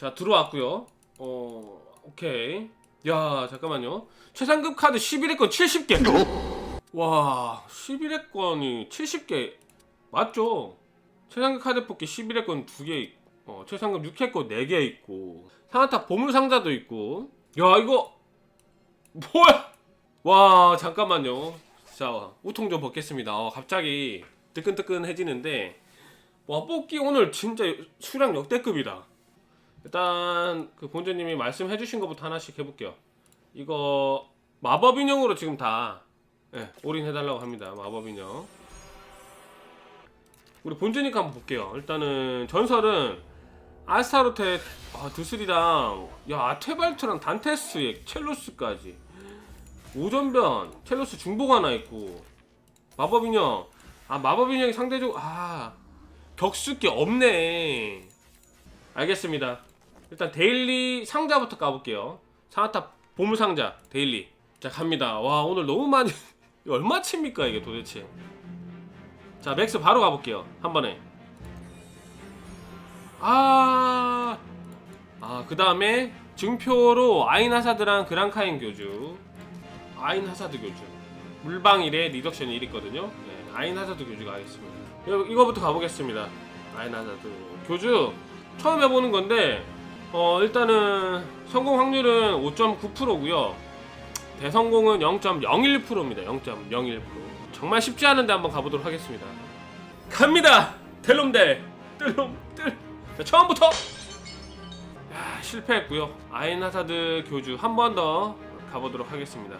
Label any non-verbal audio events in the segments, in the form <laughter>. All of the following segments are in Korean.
자 들어왔고요. 어 오케이. 야 잠깐만요. 최상급 카드 11회권 70개. 와 11회권이 70개 맞죠? 최상급 카드 뽑기 11회권 2개 있고 어, 최상급 6회권 4개 있고 상한탑 보물 상자도 있고 야 이거 뭐야? 와 잠깐만요. 자 우통 좀 벗겠습니다. 어, 갑자기 뜨끈뜨끈해지는데 와 뽑기 오늘 진짜 수량 역대급이다. 일단 그 본주님이 말씀해 주신 것부터 하나씩 해볼게요. 이거 마법 인형으로 지금 다 예, 올인해 달라고 합니다. 마법 인형. 우리 본주니까 한번 볼게요. 일단은 전설은 아스타로테 아, 드슬이랑 야 아테발트랑 단테스 첼로스까지 오전변 첼로스 중복 하나 있고 마법 인형 아 마법 인형이 상대적 아 격수게 없네 알겠습니다 일단 데일리 상자부터 까볼게요. 상하탑 보물 상자 데일리. 자 갑니다. 와 오늘 너무 많이 <laughs> 이거 얼마치입니까 이게 도대체? 자 맥스 바로 가볼게요. 한 번에. 아, 아, 그 다음에 증표로 아인 하사드랑 그랑카인 교주, 아인 하사드 교주, 물방일에 리덕션 1 있거든요. 네, 아인 하사드 교주가 하겠습니다. 이거, 이거부터 가보겠습니다. 아인 하사드 교주. 처음 해보는 건데, 어 일단은 성공 확률은 5.9%고요. 대성공은 0.01%입니다. 0.01%. 정말 쉽지 않은데 한번 가보도록 하겠습니다. 갑니다. 델롬델 뜰롬뜰. 자, 처음부터 야, 실패했고요. 아인하사드 교주 한 번 더 가보도록 하겠습니다.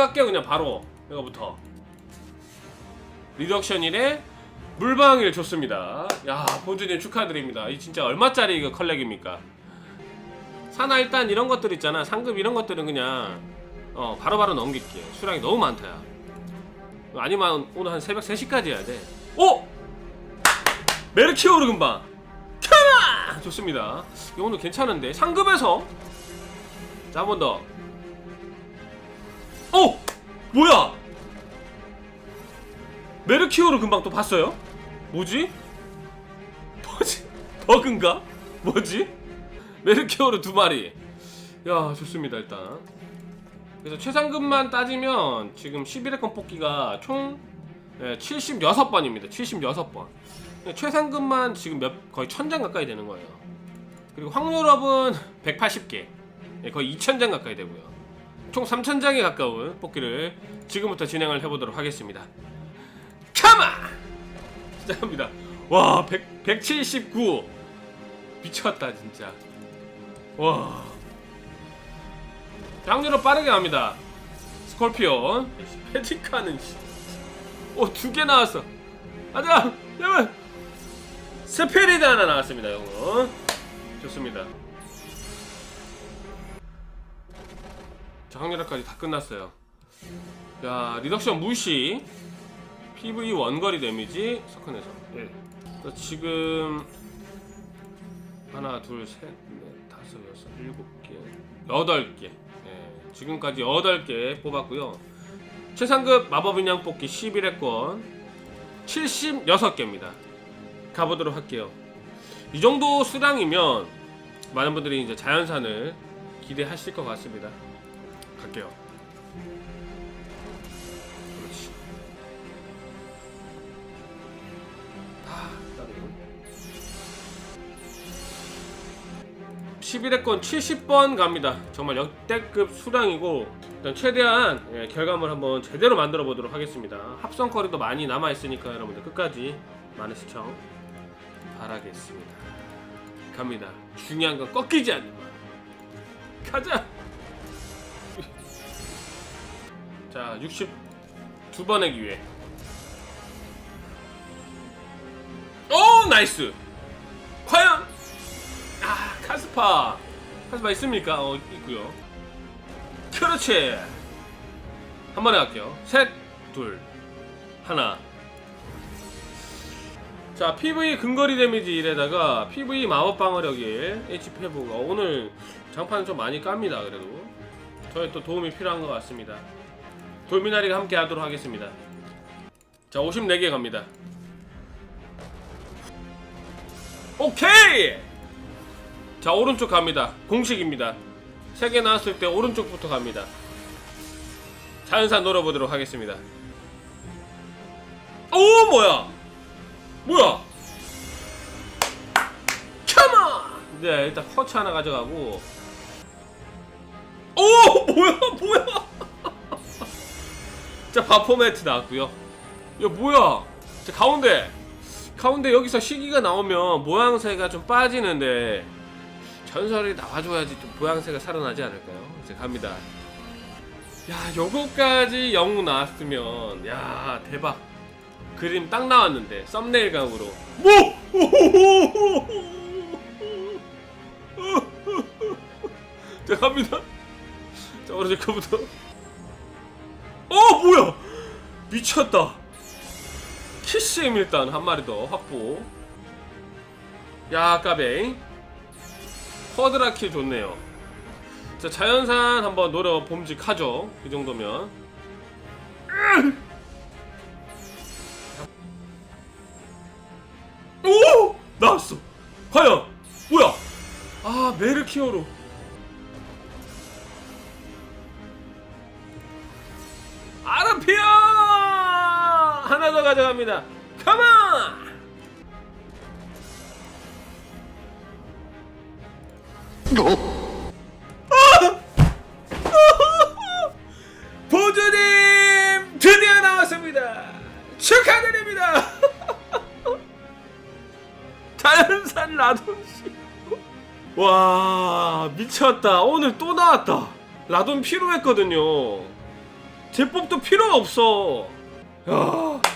깎게요 그냥 바로. 이거부터. 리덕션 1에 물방울 좋습니다. 야 본주님 축하드립니다. 이 진짜 얼마짜리 이거 컬렉입니까? 사나 일단 이런 것들 있잖아. 상급 이런 것들은 그냥 어 바로바로 넘길게 수량이 너무 많다야. 아니면 오늘 한 새벽 3시까지 해야 돼. 오! 메르키오르 금방! 좋습니다. 이거 오늘 괜찮은데. 상급에서. 자 한 번 더 오! 뭐야 메르키오르 금방 또 봤어요? 뭐지? 뭐지? <laughs> 버그인가? 뭐지? 메르키오르 두 마리. 야 좋습니다 일단. 그래서 최상급만 따지면 지금 11회권 뽑기가 총 76번입니다. 76번. 최상급만 지금 몇 거의 1000장 가까이 되는 거예요. 그리고 확률업은 180개. 예, 거의 2000장 가까이 되고요. 총 3000장에 가까운 뽑기를 지금부터 진행을 해보도록 하겠습니다. 카마! 시작합니다. 와, 100, 179. 미쳤다, 진짜. 와. 장르로 빠르게 갑니다. 스콜피온. 페디카는 씨. 오, 두 개 나왔어. 가자! 여러분! 스페리드 하나 나왔습니다, 요거. 좋습니다. 자, 확률까지 다 끝났어요. 야, 리덕션 무시. PV 원거리 데미지 서컨에서 1. 지금 하나, 둘, 셋, 넷, 다섯, 여섯, 일곱 개, 여덟 개. 예, 지금까지 여덟 개 뽑았고요. 최상급 마법 인형 뽑기 11회권 76개입니다. 가보도록 할게요. 이 정도 수량이면 많은 분들이 이제 자연산을 기대하실 것 같습니다. 갈게요. 그렇지. 아, 나도 11회권 70번 갑니다. 정말 역대급 수량이고 일단 최대한 예, 결과물 한번 제대로 만들어 보도록 하겠습니다. 합성거리도 많이 남아 있으니까 여러분들 끝까지 많은 시청 바라겠습니다. 갑니다. 중요한 건 꺾이지 않는 거. 가자. 자, 62번의 기회. 오, 나이스. 과연 아 카스파 카스파 있습니까? 어 있고요 그렇지 한 번에 갈게요 셋 둘 하나 자 PV 근거리 데미지 1에다가 PV 마법 방어력 1 HP 회복 어, 오늘 장판 좀 많이 깝니다 그래도 저희 또 도움이 필요한 것 같습니다. 돌미나리가 함께 하도록 하겠습니다. 자, 54개 갑니다. 오케이! 자, 오른쪽 갑니다. 공식입니다. 3개 나왔을 때 오른쪽부터 갑니다. 자연산 놀아보도록 하겠습니다. 오, 뭐야? 뭐야? 컴온! 네, 일단 커츠 하나 가져가고. 오, 뭐야, 뭐야? 자, 바포매트 나왔고요. 이거 뭐야? 자, 가운데. 가운데 여기서 시기가 나오면 모양새가 좀 빠지는데 전설이 나와줘야지 좀 모양새가 살아나지 않을까요? 이제 갑니다. 야, 요거까지 영웅 나왔으면 야 대박. 그림 딱 나왔는데 썸네일 각으로. 뭐? <laughs> 자 갑니다. 자 오른쪽 거부터. 어 뭐야? 미쳤다. 키스임 일단 한 마리 더 확보. 야 까베. 쿼드라킬 좋네요. 자 자연산 한번 노려 봄직하죠. 이 정도면. 오 나왔어. 과연 뭐야? 아 메르키오로. 가져갑니다. 컴온! 보조님 드디어 나왔습니다. 축하드립니다. <laughs> 자연산 라돈 씨. 와 미쳤다. 오늘 또 나왔다. 라돈 필요했거든요. 제법도 필요가 없어. 야.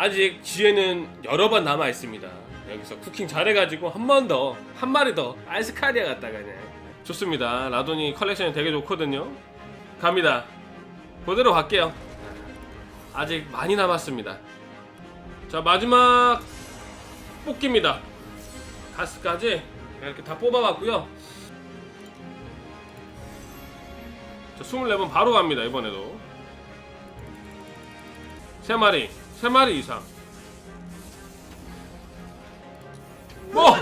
아직 기회는 여러 번 남아 있습니다. 여기서 쿠킹 잘해가지고 한 번 더, 한 마리 더 아이스카리아 갖다가 그냥 좋습니다. 라돈이 컬렉션이 되게 좋거든요. 갑니다. 그대로 갈게요. 아직 많이 남았습니다. 자 마지막 뽑기입니다. 가스까지 이렇게 다 뽑아봤고요. 자, 24번 바로 갑니다 이번에도 세 마리 세마리 이상 뭐!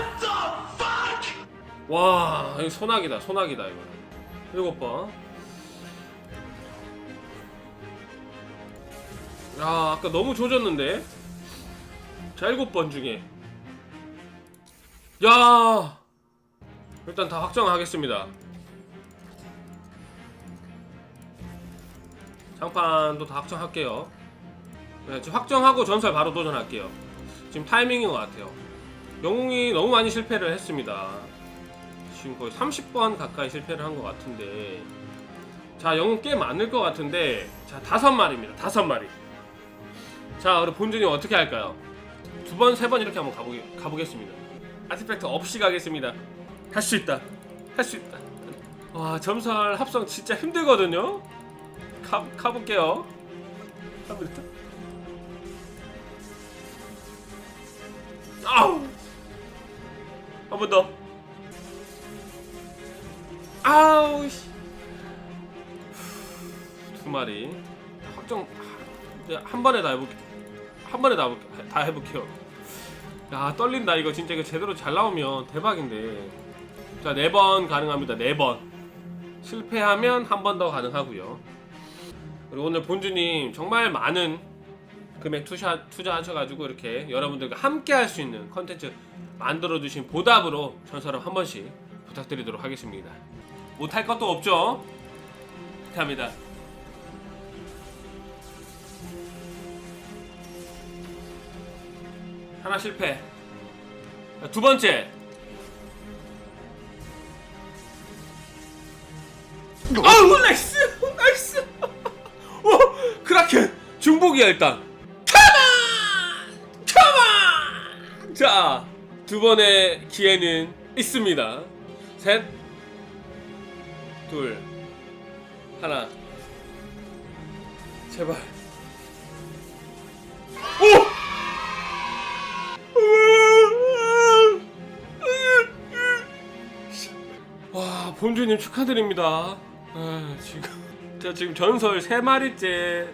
와 이거 소나기다 소나기다 이거 일곱 번 야, 아까 너무 조졌는데. 자, 일곱 번 중에. 야! 일단 다 확정하겠습니다. 장판도 다 확정할게요. 네, 확정하고 전설 바로 도전할게요. 지금 타이밍인 것 같아요. 영웅이 너무 많이 실패를 했습니다. 지금 거의 30번 가까이 실패를 한 것 같은데. 자, 영웅 꽤 많을 것 같은데. 자, 다섯 마리입니다. 다섯 마리. 자, 우리 본전이 어떻게 할까요? 두 번, 세 번 이렇게 한번 가보게, 가보겠습니다. 아티팩트 없이 가겠습니다. 할 수 있다. 할 수 있다. 와, 점설 합성 진짜 힘들거든요. 가, 가볼게요. 갑니다. 아우! 한 번 더. 아우, 씨. 두 마리. 확정, 한 번에 다 해볼게. 한 번에 다, 해볼게- 다 해볼게요. 야, 떨린다. 이거 진짜 이거 제대로 잘 나오면 대박인데. 자, 네 번 가능합니다. 네 번. 실패하면 한 번 더 가능하고요. 그리고 오늘 본주님 정말 많은 금액 투자, 투자하셔가지고 이렇게 여러분들과 함께 할 수 있는 컨텐츠 만들어주신 보답으로 전설업 한 번씩 부탁드리도록 하겠습니다. 못할 것도 없죠? 합니다. 하나 실패. 자, 두 번째. 아우 나이스 나이스. <laughs> 오 크라켄 중복이야 일단. 자 두 번의 기회는 있습니다. 셋, 둘, 하나. 제발. 오! 와 본주님 축하드립니다. 아, 지금 자 지금 전설 세 마리째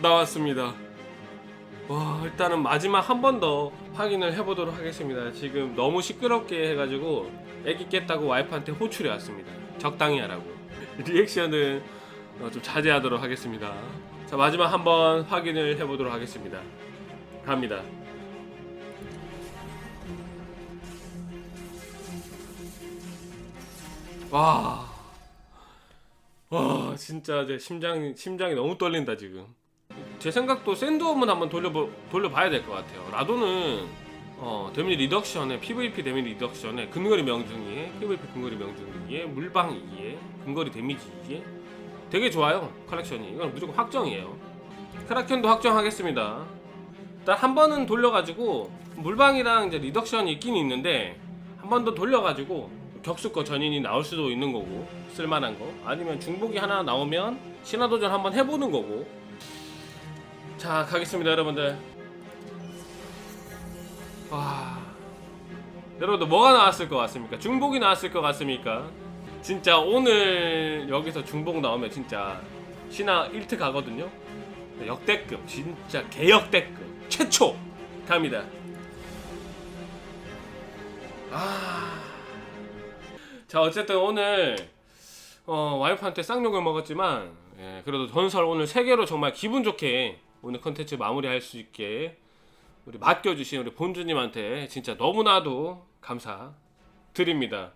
나왔습니다. 와 일단은 마지막 한 번 더 확인을 해보도록 하겠습니다. 지금 너무 시끄럽게 해가지고 애기 깼다고 와이프한테 호출이 왔습니다. 적당히 하라고. <laughs> 리액션은 어, 좀 자제하도록 하겠습니다. 자 마지막 한 번 확인을 해보도록 하겠습니다. 갑니다. 와, 와 진짜 제 심장이 심장이 너무 떨린다 지금. 제 생각도 샌드홈은 한번 돌려 돌려봐야 될 것 같아요. 라도는 어, 데미지 리덕션에 PVP 데미지 리덕션에 근거리 명중이에 PVP 근거리 명중이에 물방 2에 근거리 데미지 2에 되게 좋아요 컬렉션이 이건 무조건 확정이에요. 크라켄도 확정하겠습니다. 일단 한 번은 돌려가지고 물방이랑 이제 리덕션이 있긴 있는데 한 번 더 돌려가지고 격수거 전인이 나올 수도 있는 거고 쓸만한 거 아니면 중복이 하나 나오면 신화도전 한번 해보는 거고 자 가겠습니다 여러분들. 와. 여러분들 뭐가 나왔을 것 같습니까? 중복이 나왔을 것 같습니까? 진짜 오늘 여기서 중복 나오면 진짜 신화 1트 가거든요? 역대급 진짜 개역대급 최초 갑니다. 아. 자 어쨌든 오늘 어, 와이프한테 쌍욕을 먹었지만 예, 그래도 전설 오늘 세 개로 정말 기분 좋게 오늘 컨텐츠 마무리할 수 있게 우리 맡겨주신 우리 본주님한테 진짜 너무나도 감사드립니다.